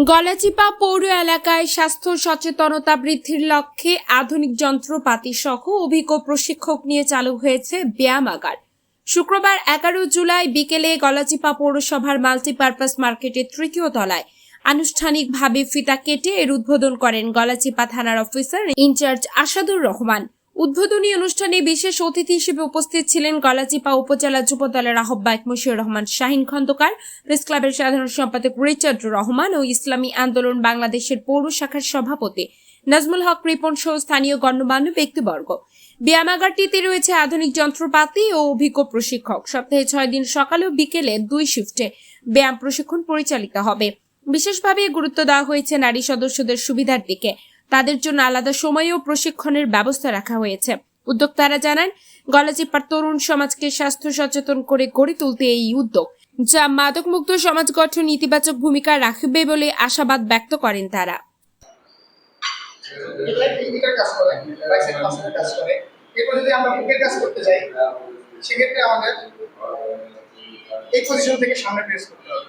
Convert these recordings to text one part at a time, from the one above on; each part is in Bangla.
গলাচিপা পৌর এলাকায় স্বাস্থ্য সচেতনতা বৃদ্ধির লক্ষ্যে আধুনিক যন্ত্রপাতি সহ অভিজ্ঞ প্রশিক্ষক নিয়ে চালু হয়েছে ব্যায়ামাগার শুক্রবার এগারো জুলাই বিকেলে গলাচিপা পৌরসভার মাল্টিপারপাস মার্কেটের তৃতীয় তলায় আনুষ্ঠানিকভাবে ফিতা কেটে এর উদ্বোধন করেন গলাচিপা থানার অফিসার ইনচার্জ আসাদুর রহমান। উদ্বোধনী অনুষ্ঠানে বিশেষ অতিথি হিসেবে উপস্থিত ছিলেন গলাচিপা উপজেলা যুবদলের আহ্বায়ক মশিউর রহমান, শাহিন খন্দকার, প্রেস ক্লাবের সাধারণ সম্পাদক রিচার্ড রহমান ও ইসলামী আন্দোলন বাংলাদেশের পৌর শাখার সভাপতি নাজমুল হক রিপন সহ স্থানীয় গণ্যমান্য ব্যক্তিবর্গ। ব্যায়ামাগারটিতে রয়েছে আধুনিক যন্ত্রপাতি ও অভিজ্ঞ প্রশিক্ষক। সপ্তাহে ছয় দিন সকালে ও বিকেলে দুই শিফটে ব্যায়াম প্রশিক্ষণ পরিচালিত হবে। বিশেষভাবে গুরুত্ব দেওয়া হয়েছে নারী সদস্যদের সুবিধার দিকে। তাদের জন্য আলাদা সময় ও প্রশিক্ষণের ব্যবস্থা রাখা হয়েছে। উদ্যোক্তারা জানান, গলাচিপার তরুণ সমাজকে স্বাস্থ্য সচেতন করে গড়ে তুলতে এই উদ্যোগ, যা মাদকমুক্ত সমাজ গঠন ইতিবাচক ভূমিকা রাখবে বলে আশাবাদ ব্যক্ত করেন তারা। সেক্ষেত্রে আমাদের এই পজিশন থেকে সামনে প্রেস করতে হবে।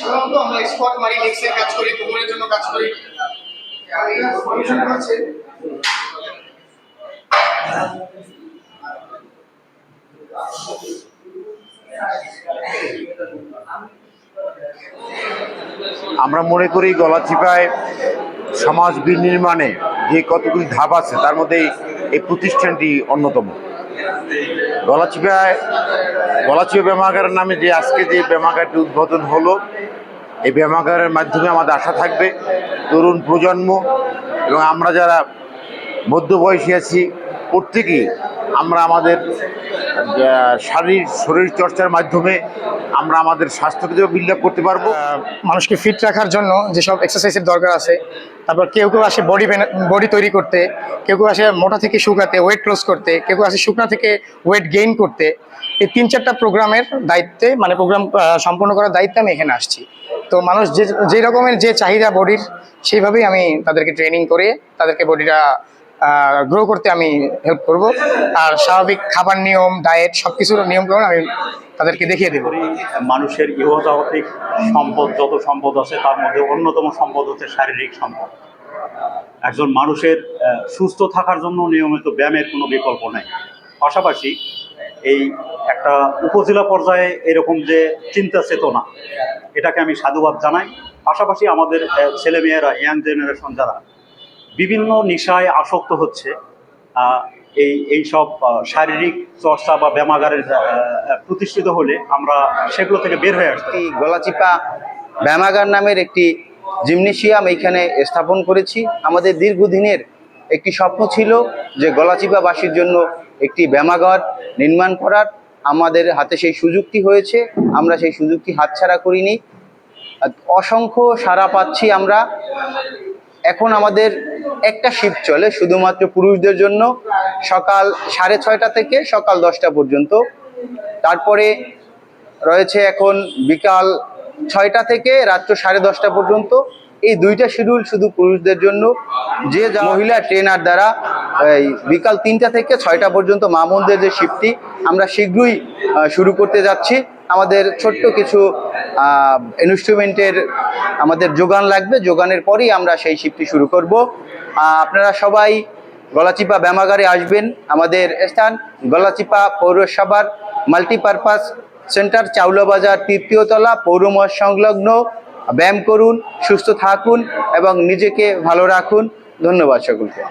সাধারণত আমরা স্পট মারি কাজ করি কোমরের জন্য কাজ করি আমরা মনে করি সমাজ বিনির্মাণে যে কতগুলি ধাপ আছে, তার মধ্যে প্রতিষ্ঠানটি অন্যতম। গলাচিপায় গলাচিপা ব্যায়ামাগারের নামে যে আজকে যে ব্যায়ামাগারটি উদ্বোধন হলো, এই ব্যায়ামাগারের মাধ্যমে আমাদের আশা থাকবে। তরুণ প্রজন্ম এবং আমরা যারা মধ্যবয়সী আছি, প্রত্যেকেই আমরা আমাদের শারীরিক শরীর চর্চার মাধ্যমে আমরা আমাদের স্বাস্থ্যকেও বিল্ড আপ করতে পারব। মানুষকে ফিট রাখার জন্য যেসব এক্সারসাইজের দরকার আছে তারপর কেউ কেউ আসে বডি বডি তৈরি করতে, কেউ কেউ আসে মোটা থেকে শুকাতে ওয়েট লস করতে, কেউ কেউ আসে শুকনা থেকে ওয়েট গেইন করতে। এই তিন চারটা প্রোগ্রামের দায়িত্বে মানে প্রোগ্রাম সম্পন্ন করার দায়িত্বে আমি এখানে আসছি। তো মানুষ যে যে রকমের যে চাহিদা বডির সেইভাবেই আমি তাদেরকে ট্রেনিং করে তাদেরকে বডিটা গ্রো করতে আমি হেল্প করব। আর স্বাভাবিক খাবার নিয়ম ডায়েট সব কিছুর নিয়ম নিয়মকানুন আমি তাদেরকে দেখিয়ে দেবো। মানুষের ইহজাগতিক সম্পদ, যত সম্পদ আছে, তার মধ্যে অন্যতম সম্পদ হচ্ছে শারীরিক সম্পদ। একজন মানুষের সুস্থ থাকার জন্য নিয়মিত ব্যায়ামের কোনো বিকল্প নেই। পাশাপাশি এই একটা উপজেলা পর্যায়ে এরকম যে চিন্তা চেতনা, এটাকে আমি সাধুবাদ জানাই। পাশাপাশি আমাদের ছেলেমেয়েরা ইয়াং জেনারেশন যারা বিভিন্ন নেশায় আসক্ত হচ্ছে এই এই সব শারীরিক চর্চা বা আহ, প্রতিষ্ঠিত হলে আমরা সেগুলো থেকে বের হয়ে এই গলাচিপা ব্যায়ামাগার নামের একটি জিমনেশিয়াম এইখানে স্থাপন করেছি। আমাদের দীর্ঘদিনের একটি স্বপ্ন ছিল যে গলাচিপাবাসীর জন্য একটি ব্যায়ামাগার নির্মাণ করার। আমাদের হাতে সেই সুযোগটি হয়েছে আমরা সেই সুযোগটি হাতছাড়া করিনি। অসংখ্য সাড়া পাচ্ছি আমরা। এখন আমাদের একটা শিফট চলে, শুধুমাত্র পুরুষদের জন্য। সকাল সাড়ে ছয়টা থেকে সকাল দশটা পর্যন্ত। তারপরে রয়েছে এখন বিকাল ছয়টা থেকে রাত্র সাড়ে দশটা পর্যন্ত। এই দুইটা শিডিউল শুধু পুরুষদের জন্য। যে মহিলা ট্রেনার দ্বারা, এই বিকাল তিনটা থেকে ছয়টা পর্যন্ত মামুনদের যে শিফটটি আমরা শীঘ্রই শুরু করতে যাচ্ছি। আমাদের ছোট্ট কিছু ইনস্ট্রুমেন্টের আমাদের যোগান লাগবে। যোগানের পরেই আমরা সেই শিফটটি শুরু করব। আপনারা সবাই গলাচিপা ব্যায়ামাগারে আসবেন। আমাদের স্থান গলাচিপা পৌরসভার মাল্টিপারপাস সেন্টার চাউলা বাজার তৃতীয় তলা পৌরমঠ সংলগ্ন ব্যায়াম করুন, সুস্থ থাকুন এবং নিজেকে ভালো রাখুন। ধন্যবাদ সকলকে।